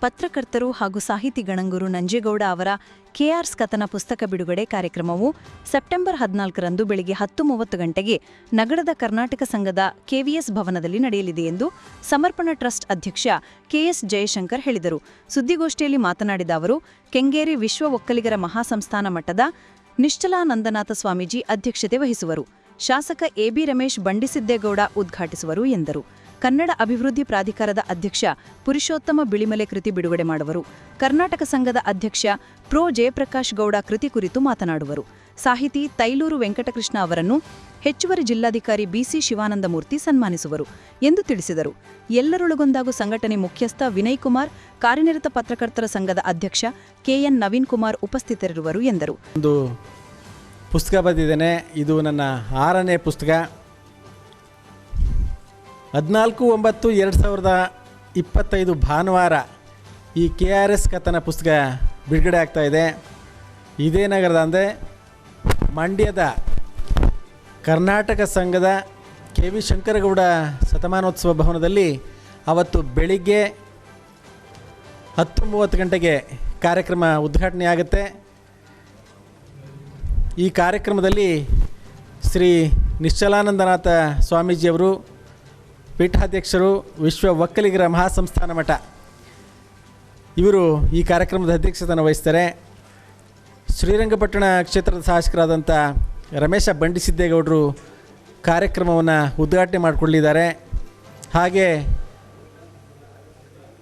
ಪತ್ರಕರ್ತರು ಹಾಗೂ ಸಾಹಿತಿ ಗಣಂಗೂರು ನಂಜೇಗೌಡ ಅವರ ಕೆಆರ್ಸ್ ಕಥನ ಪುಸ್ತಕ ಬಿಡುಗಡೆ ಕಾರ್ಯಕ್ರಮವು ಸೆಪ್ಟೆಂಬರ್ ಹದಿನಾಲ್ಕರಂದು ಬೆಳಗ್ಗೆ ಹತ್ತು ಮೂವತ್ತು ಗಂಟೆಗೆ ನಗರದ ಕರ್ನಾಟಕ ಸಂಘದ ಕೆವಿಎಸ್ ಭವನದಲ್ಲಿ ನಡೆಯಲಿದೆ ಎಂದು ಸಮರ್ಪಣ ಟ್ರಸ್ಟ್ ಅಧ್ಯಕ್ಷ ಕೆಎಸ್ ಜಯಶಂಕರ್ ಹೇಳಿದರು. ಸುದ್ದಿಗೋಷ್ಠಿಯಲ್ಲಿ ಮಾತನಾಡಿದ ಅವರು, ಕೆಂಗೇರಿ ವಿಶ್ವ ಒಕ್ಕಲಿಗರ ಮಹಾಸಂಸ್ಥಾನ ಮಠದ ನಿಶ್ಚಲಾನಂದನಾಥ ಸ್ವಾಮೀಜಿ ಅಧ್ಯಕ್ಷತೆ ವಹಿಸುವರು. ಶಾಸಕ ಎಬಿ ರಮೇಶ್ ಬಂಡಿಸಿದ್ದೇಗೌಡ ಉದ್ಘಾಟಿಸುವರು ಎಂದರು. ಕನ್ನಡ ಅಭಿವೃದ್ಧಿ ಪ್ರಾಧಿಕಾರದ ಅಧ್ಯಕ್ಷ ಪುರುಷೋತ್ತಮ ಬಿಳಿಮಲೆ ಕೃತಿ ಬಿಡುಗಡೆ ಮಾಡುವರು. ಕರ್ನಾಟಕ ಸಂಘದ ಅಧ್ಯಕ್ಷ ಪ್ರೊ. ಜಯಪ್ರಕಾಶ್ ಗೌಡ ಕೃತಿ ಕುರಿತು ಮಾತನಾಡುವರು. ಸಾಹಿತಿ ತೈಲೂರು ವೆಂಕಟಕೃಷ್ಣ ಅವರನ್ನು ಹೆಚ್ಚುವರಿ ಜಿಲ್ಲಾಧಿಕಾರಿ ಬಿಸಿ ಶಿವಾನಂದಮೂರ್ತಿ ಸನ್ಮಾನಿಸುವರು ಎಂದು ತಿಳಿಸಿದರು. ಎಲ್ಲರೊಳಗೊಂದಾಗು ಸಂಘಟನೆ ಮುಖ್ಯಸ್ಥ ವಿನಯ್ ಕುಮಾರ್, ಕಾರ್ಯನಿರತ ಪತ್ರಕರ್ತರ ಸಂಘದ ಅಧ್ಯಕ್ಷ ಕೆಎನ್ ನವೀನ್ ಕುಮಾರ್ ಉಪಸ್ಥಿತರಿರುವರು ಎಂದರು. ಒಂದು ಪುಸ್ತಕ ಬಂದಿದ್ದೇನೆ ಇದು ನನ್ನ ಆರನೇ ಪುಸ್ತಕ. ಹದಿನಾಲ್ಕು ಒಂಬತ್ತು ಎರಡು ಸಾವಿರದ ಇಪ್ಪತ್ತೈದು ಭಾನುವಾರ ಈ ಕೆ ಆರ್ ಎಸ್ ಕಥನ ಪುಸ್ತಕ ಬಿಡುಗಡೆ ಆಗ್ತಾ ಇದೆ. ಇದೇ ನಗರದ ಅಂದರೆ ಮಂಡ್ಯದ ಕರ್ನಾಟಕ ಸಂಘದ ಕೆ ವಿ ಶಂಕರಗೌಡ ಶತಮಾನೋತ್ಸವ ಭವನದಲ್ಲಿ ಅವತ್ತು ಬೆಳಿಗ್ಗೆ ಹತ್ತು ಮೂವತ್ತು ಗಂಟೆಗೆ ಕಾರ್ಯಕ್ರಮ ಉದ್ಘಾಟನೆ ಆಗುತ್ತೆ. ಈ ಕಾರ್ಯಕ್ರಮದಲ್ಲಿ ಶ್ರೀ ನಿಶ್ಚಲಾನಂದನಾಥ ಸ್ವಾಮೀಜಿಯವರು ಪೀಠಾಧ್ಯಕ್ಷರು ವಿಶ್ವ ಒಕ್ಕಲಿಗರ ಮಹಾಸಂಸ್ಥಾನ ಮಠ. ಇವರು ಈ ಕಾರ್ಯಕ್ರಮದ ಅಧ್ಯಕ್ಷತೆಯನ್ನು ವಹಿಸ್ತಾರೆ. ಶ್ರೀರಂಗಪಟ್ಟಣ ಕ್ಷೇತ್ರದ ಶಾಸಕರಾದಂಥ ರಮೇಶ ಬಂಡಿಸಿದ್ದೇಗೌಡರು ಕಾರ್ಯಕ್ರಮವನ್ನು ಉದ್ಘಾಟನೆ ಮಾಡಿಕೊಳ್ಳಿದ್ದಾರೆ. ಹಾಗೆ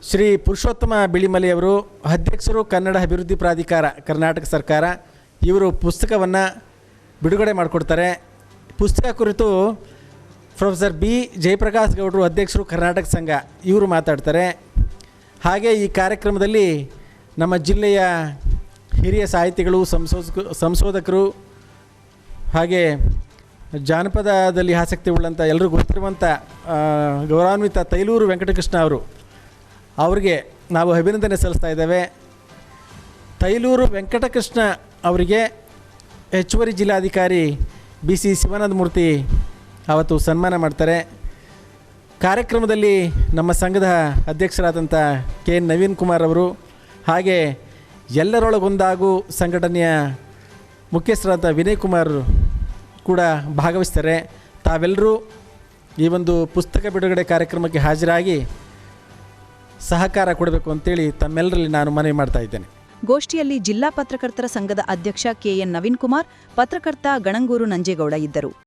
ಶ್ರೀ ಪುರುಷೋತ್ತಮ ಬಿಳಿಮಲೆಯವರು ಅಧ್ಯಕ್ಷರು ಕನ್ನಡ ಅಭಿವೃದ್ಧಿ ಪ್ರಾಧಿಕಾರ, ಕರ್ನಾಟಕ ಸರ್ಕಾರ, ಇವರು ಪುಸ್ತಕವನ್ನು ಬಿಡುಗಡೆ ಮಾಡಿಕೊಡ್ತಾರೆ. ಪುಸ್ತಕ ಕುರಿತು ಪ್ರೊಫೆಸರ್ ಬಿ ಜಯಪ್ರಕಾಶ್ ಗೌಡರು ಅಧ್ಯಕ್ಷರು ಕರ್ನಾಟಕ ಸಂಘ, ಇವರು ಮಾತಾಡ್ತಾರೆ. ಹಾಗೆ ಈ ಕಾರ್ಯಕ್ರಮದಲ್ಲಿ ನಮ್ಮ ಜಿಲ್ಲೆಯ ಹಿರಿಯ ಸಾಹಿತಿಗಳು, ಸಂಶೋಧಕ, ಸಂಶೋಧಕರು ಹಾಗೆ ಜಾನಪದದಲ್ಲಿ ಆಸಕ್ತಿ ಉಳ್ಳಂಥ ಎಲ್ಲರಿಗೂ ಗೊತ್ತಿರುವಂಥ ಗೌರವಾನ್ವಿತ ತೈಲೂರು ವೆಂಕಟಕೃಷ್ಣ ಅವರು ಅವರಿಗೆ ನಾವು ಅಭಿನಂದನೆ ಸಲ್ಲಿಸ್ತಾ ಇದ್ದೇವೆ. ತೈಲೂರು ವೆಂಕಟಕೃಷ್ಣ ಅವರಿಗೆ ಹೆಚ್ಚುವರಿ ಜಿಲ್ಲಾಧಿಕಾರಿ ಬಿ ಸಿ ಶಿವಾನಂದ ಮೂರ್ತಿ ಅವತ್ತು ಸನ್ಮಾನ ಮಾಡ್ತಾರೆ. ಕಾರ್ಯಕ್ರಮದಲ್ಲಿ ನಮ್ಮ ಸಂಘದ ಅಧ್ಯಕ್ಷರಾದಂಥ ಕೆ ಎನ್ ನವೀನ್ ಕುಮಾರ್ ಅವರು ಹಾಗೆ ಎಲ್ಲರೊಳಗೊಂದಾಗೂ ಸಂಘಟನೆಯ ಮುಖ್ಯಸ್ಥರಾದ ವಿನಯ್ ಕುಮಾರ್ ಕೂಡ ಭಾಗವಹಿಸ್ತಾರೆ. ತಾವೆಲ್ಲರೂ ಈ ಒಂದು ಪುಸ್ತಕ ಬಿಡುಗಡೆ ಕಾರ್ಯಕ್ರಮಕ್ಕೆ ಹಾಜರಾಗಿ ಸಹಕಾರ ಕೊಡಬೇಕು ಅಂತೇಳಿ ತಮ್ಮೆಲ್ಲರಲ್ಲಿ ನಾನು ಮನವಿ ಮಾಡ್ತಾ ಇದ್ದೇನೆ. ಗೋಷ್ಠಿಯಲ್ಲಿ ಜಿಲ್ಲಾ ಪತ್ರಕರ್ತರ ಸಂಘದ ಅಧ್ಯಕ್ಷ ಕೆಎನ್ ನವೀನ್ ಕುಮಾರ್, ಪತ್ರಕರ್ತ ಗಣಂಗೂರು ನಂಜೇಗೌಡ ಇದ್ದರು.